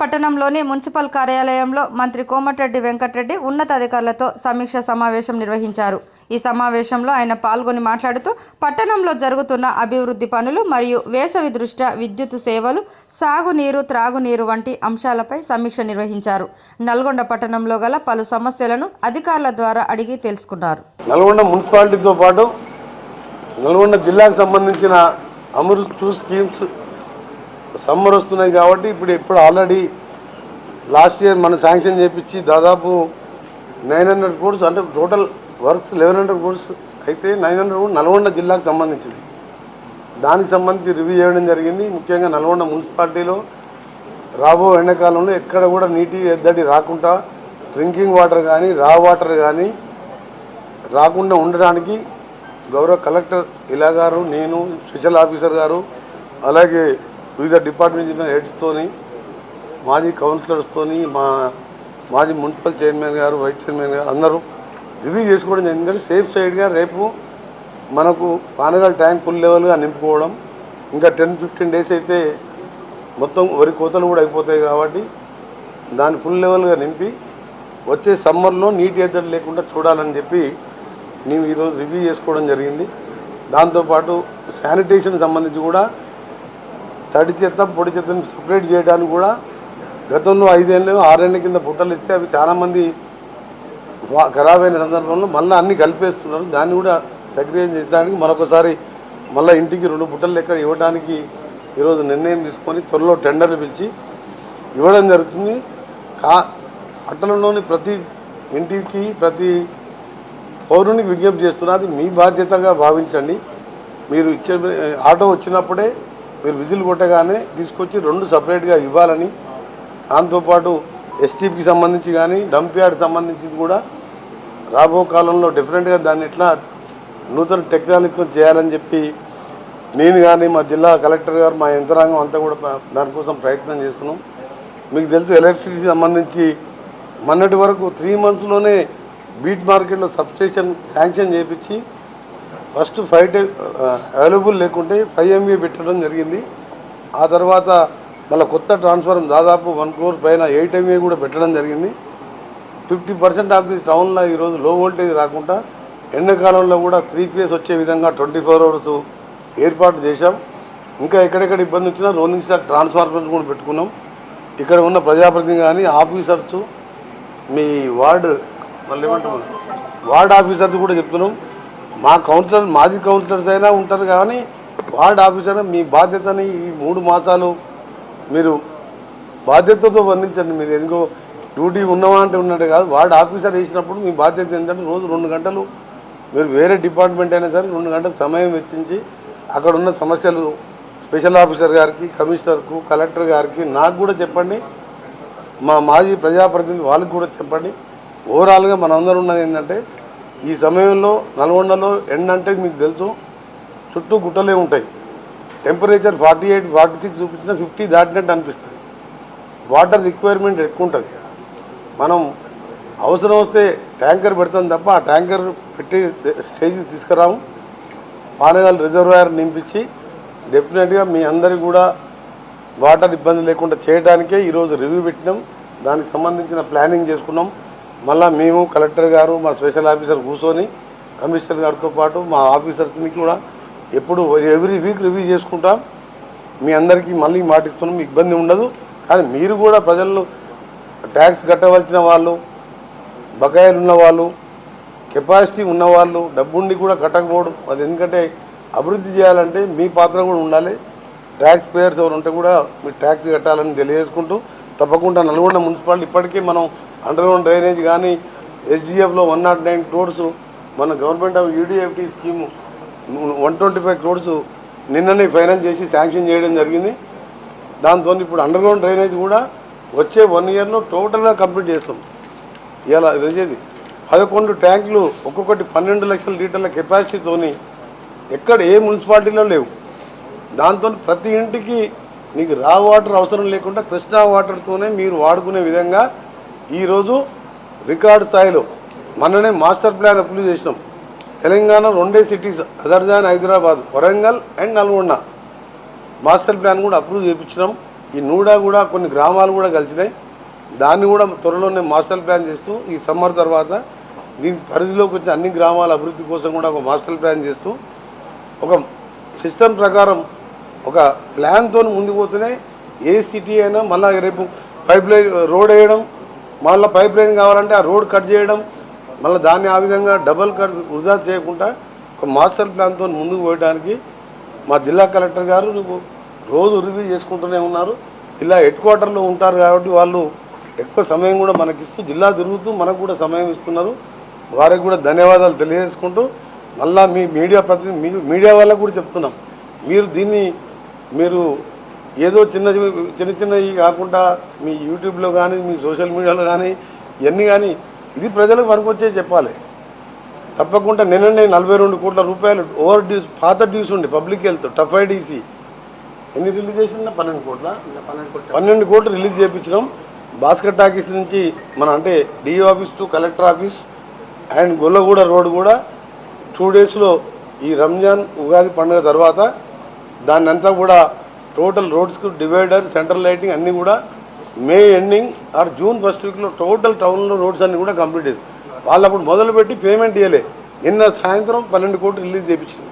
పట్టణంలోని మున్సిపల్ కార్యాలయంలో మంత్రి కోమటిరెడ్డి వెంకటరెడ్డి ఉన్నతాధికారులతో సమీక్ష సమావేశం నిర్వహించారు. ఈ సమావేశంలో ఆయన పాల్గొని మాట్లాడుతూ పట్టణంలో జరుగుతున్న అభివృద్ధి పనులు మరియు వేసవి దృష్ట్యా విద్యుత్ సేవలు సాగునీరు త్రాగునీరు వంటి అంశాలపై సమీక్ష నిర్వహించారు. నల్గొండ పట్టణంలో గల పలు సమస్యలను అధికారుల ద్వారా అడిగి తెలుసుకున్నారు. నల్గొండ మున్సిపాలిటీతో పాటు నల్గొండ జిల్లాకు సంబంధించిన అమృత్ స్కీమ్స్ సమ్మర్ వస్తున్నాయి కాబట్టి ఇప్పుడు ఇప్పుడు ఆల్రెడీ లాస్ట్ ఇయర్ మనం శాంక్షన్ చేపించి దాదాపు నైన్ హండ్రెడ్ కోర్స్ అంటే total works eleven hundred crores అయితే నైన్ హండ్రెడ్ నల్గొండ జిల్లాకు సంబంధించింది. దానికి సంబంధించి రివ్యూ చేయడం జరిగింది. ముఖ్యంగా నల్గొండ మున్సిపాలిటీలో రాబో ఎండాకాలంలో ఎక్కడ కూడా నీటి ఎద్దడి రాకుండా డ్రింకింగ్ వాటర్ కానీ రా వాటర్ కానీ రాకుండా ఉండడానికి గౌరవ కలెక్టర్ ఇలా గారు నేను స్పెషల్ ఆఫీసర్ గారు అలాగే వివిధ డిపార్ట్మెంట్ హెడ్స్తోని మాజీ కౌన్సిలర్స్తోని మా మాజీ మున్సిపల్ చైర్మన్ గారు వైస్ చైర్మన్ గారు అందరూ రివ్యూ చేసుకోవడం జరిగింది కానీ సేఫ్ సైడ్గా రేపు మనకు పానగల్ ట్యాంక్ ఫుల్ లెవెల్గా నింపుకోవడం ఇంకా టెన్ ఫిఫ్టీన్ డేస్ అయితే మొత్తం వరి కోతలు కూడా అయిపోతాయి కాబట్టి దాన్ని ఫుల్ లెవెల్గా నింపి వచ్చే సమ్మర్లో నీటి ఎద్దడి లేకుండా చూడాలని చెప్పి మేము ఈరోజు రివ్యూ చేసుకోవడం జరిగింది. దాంతోపాటు శానిటేషన్ సంబంధించి కూడా తడి చెత్త పొడి చెత్తని సపరేట్ చేయడానికి కూడా గతంలో ఐదేళ్ళు ఆరేళ్ళ కింద బుట్టలు ఇస్తే అవి చాలామంది ఖరాబ్ అయిన సందర్భంలో మళ్ళీ అన్ని కలిపేస్తున్నారు. దాన్ని కూడా సక్రియం చేసడానికి మరొకసారి మళ్ళీ ఇంటికి రెండు బుట్టలు లెక్క ఇవ్వడానికి ఈరోజు నిర్ణయం తీసుకొని త్వరలో టెండర్లు పిలిచి ఇవ్వడం జరుగుతుంది. కా పట్టణంలోని ప్రతి ఇంటికి ప్రతి పౌరునికి విజ్ఞప్తి చేస్తున్నా అది మీ బాధ్యతగా భావించండి. మీరు ఇచ్చే ఆటో వచ్చినప్పుడే మీరు విజిల్ కొట్టగానే తీసుకొచ్చి రెండు సపరేట్గా ఇవ్వాలని. దాంతోపాటు ఎస్టీపీకి సంబంధించి కానీ డంప్ యార్డ్ సంబంధించి కూడా రాబో కాలంలో డిఫరెంట్గా దాన్ని ఎట్లా నూతన టెక్నాలజీతో చేయాలని చెప్పి నేను కానీ మా జిల్లా కలెక్టర్ గారు మా యంత్రాంగం అంతా కూడా దానికోసం ప్రయత్నం చేస్తున్నాం. మీకు తెలుసు ఎలక్ట్రిసిటీ సంబంధించి మొన్నటి వరకు త్రీ మంత్స్లోనే బీట్ మార్కెట్లో సబ్స్టేషన్ శాంక్షన్ చేయించి ఫస్ట్ ఫైవ్ డే అవైలబుల్ లేకుంటే ఫైవ్ ఎంబీ పెట్టడం జరిగింది. ఆ తర్వాత మళ్ళీ కొత్త ట్రాన్స్ఫార్మ్ దాదాపు వన్ క్రోర్ పైన ఎయిట్ ఎంబీ కూడా పెట్టడం జరిగింది. ఫిఫ్టీ పర్సెంట్ ఆఫ్ ది టౌన్లో ఈరోజు లో వోల్టేజ్ రాకుండా ఎండాకాలంలో కూడా త్రీ ఫేస్ వచ్చే విధంగా ట్వంటీ ఫోర్ అవర్స్ ఏర్పాటు చేశాం. ఇంకా ఎక్కడెక్కడ ఇబ్బంది వచ్చినా రోలింగ్ స్టార్ ట్రాన్స్ఫార్మర్స్ కూడా పెట్టుకున్నాం. ఇక్కడ ఉన్న ప్రజాప్రతినిధి కానీ ఆఫీసర్స్ మీ వార్డు మళ్ళీ ఏమంటారు? వార్డ్ ఆఫీసర్స్ కూడా చెప్తున్నాం. మా కౌన్సిలర్ మాజీ కౌన్సిలర్స్ అయినా ఉంటారు కానీ వార్డ్ ఆఫీసర్ మీ బాధ్యతని ఈ మూడు మాసాలు మీరు బాధ్యతతో వర్ణించండి. మీరు ఎందుకో డ్యూటీ ఉన్నవా అంటే ఉన్నట్టు కాదు. వార్డ్ ఆఫీసర్ వేసినప్పుడు మీ బాధ్యత ఏంటంటే రోజు రెండు గంటలు మీరు వేరే డిపార్ట్మెంట్ అయినా సరే రెండు గంటలు సమయం వెచ్చించి అక్కడ ఉన్న సమస్యలు స్పెషల్ ఆఫీసర్ గారికి కమిషనర్కు కలెక్టర్ గారికి నాకు కూడా చెప్పండి. మా మాజీ ప్రజాప్రతినిధి వాళ్ళకి కూడా చెప్పండి. ఓవరాల్గా మనందరం ఉన్నది ఏంటంటే ఈ సమయంలో నల్గొండలో ఎండ అంటే మీకు తెలుసు చుట్టూ గుట్టలే ఉంటాయి. Temperature forty eight forty six చూపించినా ఫిఫ్టీ దాటినట్టు అనిపిస్తుంది. వాటర్ రిక్వైర్మెంట్ ఎక్కువ ఉంటుంది. మనం అవసరం వస్తే ట్యాంకర్ పెడతాం తప్ప ఆ ట్యాంకర్ పెట్టి స్టేజ్కి తీసుకురాము. పానగల్ రిజర్వాయర్ నింపించి డెఫినెట్గా మీ అందరికి కూడా వాటర్ ఇబ్బంది లేకుండా చేయడానికే ఈరోజు రివ్యూ పెట్టినాం. దానికి సంబంధించిన ప్లానింగ్ చేసుకున్నాం. మళ్ళీ మేము కలెక్టర్ గారు మా స్పెషల్ ఆఫీసర్ కూర్చొని కమిషనర్ గారితో పాటు మా ఆఫీసర్స్ని కూడా ఎప్పుడు ఎవ్రీ వీక్ రివ్యూ చేసుకుంటాం. మీ అందరికీ మళ్ళీ మాటిస్తున్నాం ఇబ్బంది ఉండదు. కానీ మీరు కూడా ప్రజలు ట్యాక్స్ కట్టవలసిన వాళ్ళు బకాయిలు ఉన్న వాళ్ళు కెపాసిటీ ఉన్నవాళ్ళు డబ్బుండి కూడా కట్టకపోవడం అది ఎందుకంటే అభివృద్ధి చేయాలంటే మీ పాత్ర కూడా ఉండాలి. ట్యాక్స్ పేయర్స్ ఎవరు ఉంటే కూడా మీరు ట్యాక్స్ కట్టాలని తెలియజేసుకుంటూ తప్పకుండా నల్గొండ మున్సిపాలిటీ ఇప్పటికే మనం అండర్గ్రౌండ్ డ్రైనేజ్ కానీ ఎస్డిఎఫ్లో వన్ నాట్ నైన్ క్రోడ్స్ మన government of UDFT scheme one twenty five crores నిన్ననే ఫైనల్ చేసి శాంక్షన్ చేయడం జరిగింది. దాంతో ఇప్పుడు అండర్గ్రౌండ్ డ్రైనేజ్ కూడా వచ్చే వన్ ఇయర్లో టోటల్గా కంప్లీట్ చేస్తాం. ఇలా ఇది పదకొండు ట్యాంకులు ఒక్కొక్కటి పన్నెండు లక్షల లీటర్ల కెపాసిటీతోని ఎక్కడ ఏ మున్సిపాలిటీలో లేవు. దాంతో ప్రతి ఇంటికి నీకు రా వాటర్ అవసరం లేకుండా కృష్ణా వాటర్తోనే మీరు వాడుకునే విధంగా ఈరోజు రికార్డు స్థాయిలో మొన్ననే మాస్టర్ ప్లాన్ అప్లై చేసినాం. తెలంగాణ రెండే cities other than Hyderabad Warangal and Nalgonda. Master plan కూడా అప్రూవ్ చేయించినాం ఈ నూడా కూడా కొన్ని గ్రామాలు కూడా కలిసినాయి. దాన్ని కూడా త్వరలోనే మాస్టర్ ప్లాన్ చేస్తూ ఈ సమ్మర్ తర్వాత దీని పరిధిలోకి వచ్చిన అన్ని గ్రామాల అభివృద్ధి కోసం కూడా ఒక మాస్టర్ ప్లాన్ చేస్తూ ఒక సిస్టమ్ ప్రకారం ఒక ప్లాన్తో ముందుకు పోతేనే ఏ సిటీ అయినా మళ్ళీ రేపు పైప్ లైన్ రోడ్ వేయడం మళ్ళీ పైప్ లైన్ కావాలంటే ఆ రోడ్ కట్ చేయడం మళ్ళీ దాన్ని ఆ విధంగా డబల్ కట్ వృధా చేయకుండా ఒక మాస్టర్ ప్లాన్తో ముందుకు పోయడానికి మా జిల్లా కలెక్టర్ గారు నువ్వు రోజు రివ్యూ చేసుకుంటూనే ఉన్నారు. జిల్లా హెడ్ క్వార్టర్లో ఉంటారు కాబట్టి వాళ్ళు ఎక్కువ సమయం కూడా మనకిస్తూ జిల్లా తిరుగుతూ మనకు కూడా సమయం ఇస్తున్నారు. వారికి కూడా ధన్యవాదాలు తెలియజేసుకుంటూ మళ్ళా మీ మీడియా ప్రతి మీడియా వాళ్ళకు కూడా చెప్తున్నాం. మీరు దీన్ని మీరు ఏదో చిన్న చిన్న చిన్నవి కాకుండా మీ యూట్యూబ్లో కానీ మీ సోషల్ మీడియాలో కానీ ఇవన్నీ కానీ ఇది ప్రజలకు పనికొచ్చే చెప్పాలి. తప్పకుండా నిన్ననే నలభై రెండు కోట్ల రూపాయలు ఓవర్ డ్యూస్ పాత డ్యూస్ ఉండే పబ్లిక్ హెల్త్ టఫ్ ఐడీసీ. ఎన్ని రిలీజ్ చేసిన పన్నెండు కోట్ల? పన్నెండు కోట్లు రిలీజ్ చేయించినాం భాస్కర్ టాకీస్ నుంచి మన అంటే DE office to collector office and Gollaguda road కూడా టూ డేస్లో ఈ రంజాన్ ఉగాది పండుగ తర్వాత దాన్ని అంతా కూడా టోటల్ రోడ్స్కు డివైడర్ సెంట్రల్ లైటింగ్ అన్నీ కూడా May ending or June first వీక్లో టోటల్ టౌన్లో రోడ్స్ అన్నీ కూడా కంప్లీట్ చేసి వాళ్ళు అప్పుడు మొదలుపెట్టి పేమెంట్ ఇవ్వలే నిన్న సాయంత్రం పన్నెండు కోట్లు రిలీజ్ చేయించింది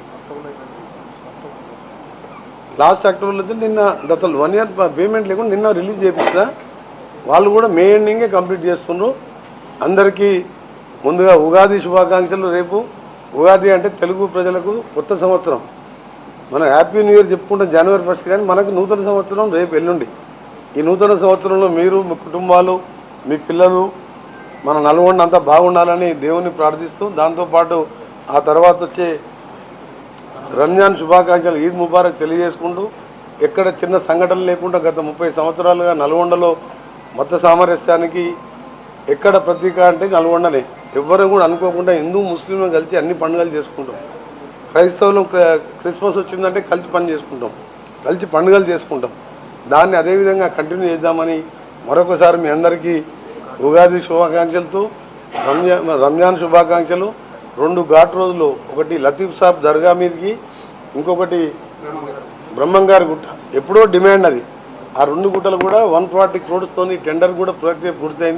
లాస్ట్ అక్టోబర్లో నిన్న గత వన్ ఇయర్ పేమెంట్ లేకుండా నిన్న రిలీజ్ చేయించిన వాళ్ళు కూడా మే ఎండింగే కంప్లీట్ చేస్తున్నారు అందరికీ ముందుగా ఉగాది శుభాకాంక్షలు. రేపు ఉగాది అంటే తెలుగు ప్రజలకు కొత్త సంవత్సరం. మనం హ్యాపీ న్యూ ఇయర్ చెప్పుకుంటాం జనవరి ఫస్ట్ కానీ మనకు నూతన సంవత్సరం రేపు ఎల్లుండి. ఈ నూతన సంవత్సరంలో మీరు మీ కుటుంబాలు మీ పిల్లలు మన నల్గొండ అంతా బాగుండాలని దేవుని ప్రార్థిస్తూ దాంతోపాటు ఆ తర్వాత వచ్చే రంజాన్ శుభాకాంక్షలు ఈద్ ముబారక్ తెలియజేసుకుంటూ ఎక్కడ చిన్న సంఘటన లేకుండా గత ముప్పై సంవత్సరాలుగా నల్గొండలో మత సామరస్యానికి ఎక్కడ ప్రతీక అంటే నల్గొండనే. ఎవ్వరూ కూడా అనుకోకుండా హిందూ ముస్లింలు కలిసి అన్ని పండుగలు చేసుకుంటాం. క్రైస్తవులు క్ర- క్రిస్మస్ వచ్చిందంటే కలిసి పని చేసుకుంటాం. కలిసి పండుగలు చేసుకుంటాం. దాన్ని అదేవిధంగా కంటిన్యూ చేద్దామని మరొకసారి మీ అందరికీ ఉగాది శుభాకాంక్షలతో రంజాన్ రంజాన్ శుభాకాంక్షలు. రెండు ఘాట్ రోజులు ఒకటి లతీఫ్ సాబ్ దర్గా మీదకి ఇంకొకటి బ్రహ్మంగారి గుట్ట. ఎప్పుడో డిమాండ్ అది. ఆ రెండు గుట్టలు కూడా వన్ ఫార్టీ క్రోడ్స్తోని టెండర్ కూడా ప్రక్రియ పూర్తయింది.